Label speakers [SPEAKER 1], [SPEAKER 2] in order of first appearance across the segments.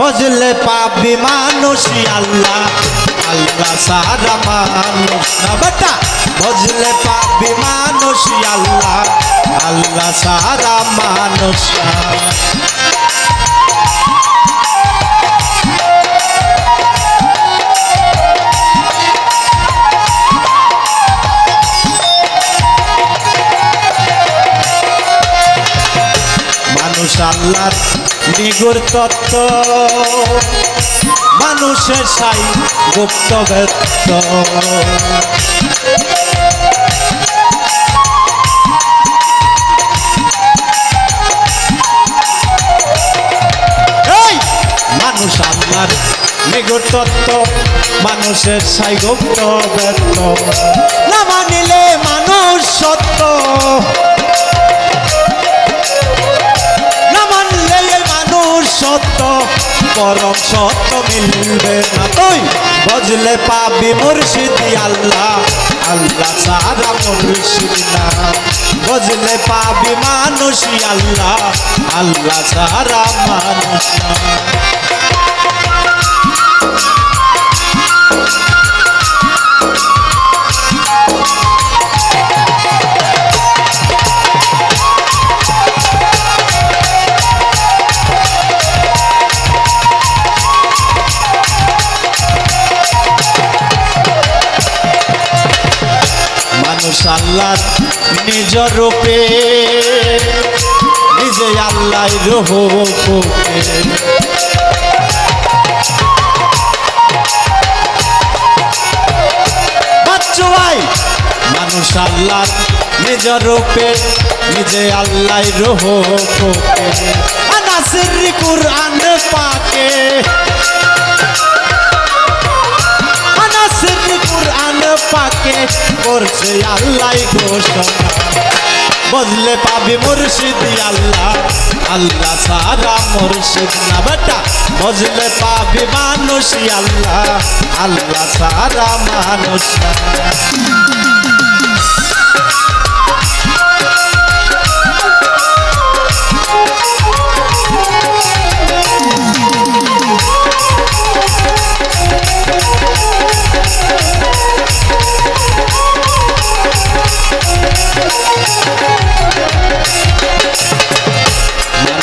[SPEAKER 1] বুঝলে পাবি মানুষই আল্লাহ। আল্লাহ সারা মানুষ। না বেটা, বুঝলে পাবি মানুষই আল্লাহ। আল্লাহ সারা মানুষ। মানুষ আল্লাহর নিগুর তত্ত্ব। মানুষের সাই গুপ্ত ব্যক্ত মানুষ আল্লাহর নিগুর তত্ত্ব মানুষের সাই গুপ্ত ব্যক্ত পরম সত্য মিলবে না। তুই বজলে পাবি মুর্শিদি আল্লাহ। আল্লাহ সারা মুর্শিদ না। বজলে পাবি মানুষই আল্লাহ। আল্লাহ সারা মানুষ না। আল্লাহ নিজ রূপে, নিজে আল্লাহ রূপে। মানুষ আল্লাহ নিজ রূপে, নিজে আল্লাহ রূপে। আনাসির কুরআন পাকে পাকে করছে আল্লাহ ঘোষণা। বদলে পাবি মুর্শিদি আল্লাহ। আল্লাহ সারা মুর্শিদ না বেটা। বদলে পাবি মানুষ আল্লাহ। আল্লাহ সারা মানুষ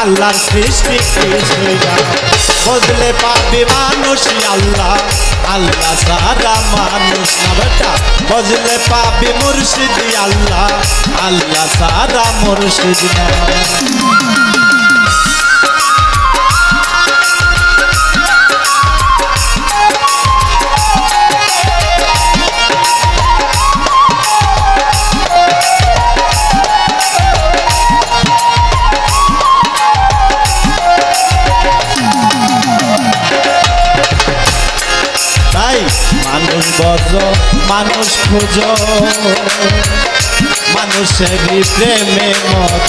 [SPEAKER 1] ছাড়া আল্লাহর সৃষ্টি না বদলে পাবে মানুষ আল্লাহ। আল্লাহ সারা মানুষ না বেটা বদলে পাবে মুর্শিদি আল্লাহ। আল্লাহ সারা মুর্শিদ বজ মানুষ খুঁজ। মানুষেরই প্রেমে মজ।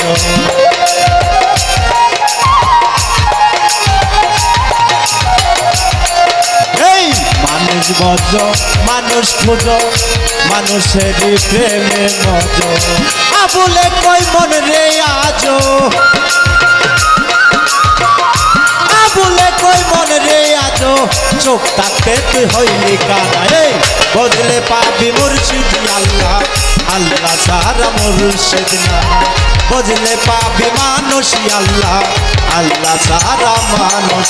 [SPEAKER 1] মানুষ বজ মানুষ খুঁজ। মানুষেরই প্রেমে মজ। আবুলে কই মন রে আজো। চোখ তাতে তুই হইলি এই বদলে পাবি মুর্শিদ, আল্লাহ। আল্লাহ সারা মুর্শিদ না। বদলে পাবি মানুষ আল্লাহ। আল্লাহ সারা। মানুষ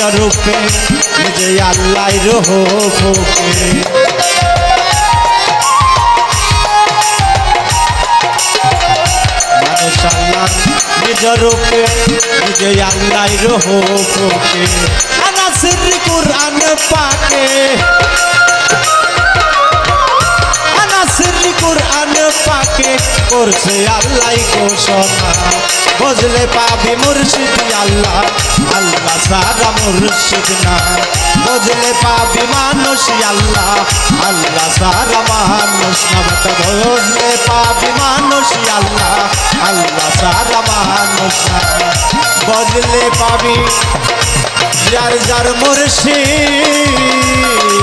[SPEAKER 1] রূপে নিজে আল্লাহ রূপে। নিজ রূপে নিজে আল্লাহ রূপে পাকে। পাকে করছে আল্লাহ বুঝলে পাবি মুর্শিদ আল্লাহ। আল্লাহ সারা মুর্শিদ না। বুঝলে পাবি মানুষ আল্লাহ। আল্লাহ সারা মানুষ না। বটা বুঝলে পাবি মানুষ আল্লাহ। আল্লাহ সারা মানুষ না। বুঝলে পাবি যার যার মুর্শিদ।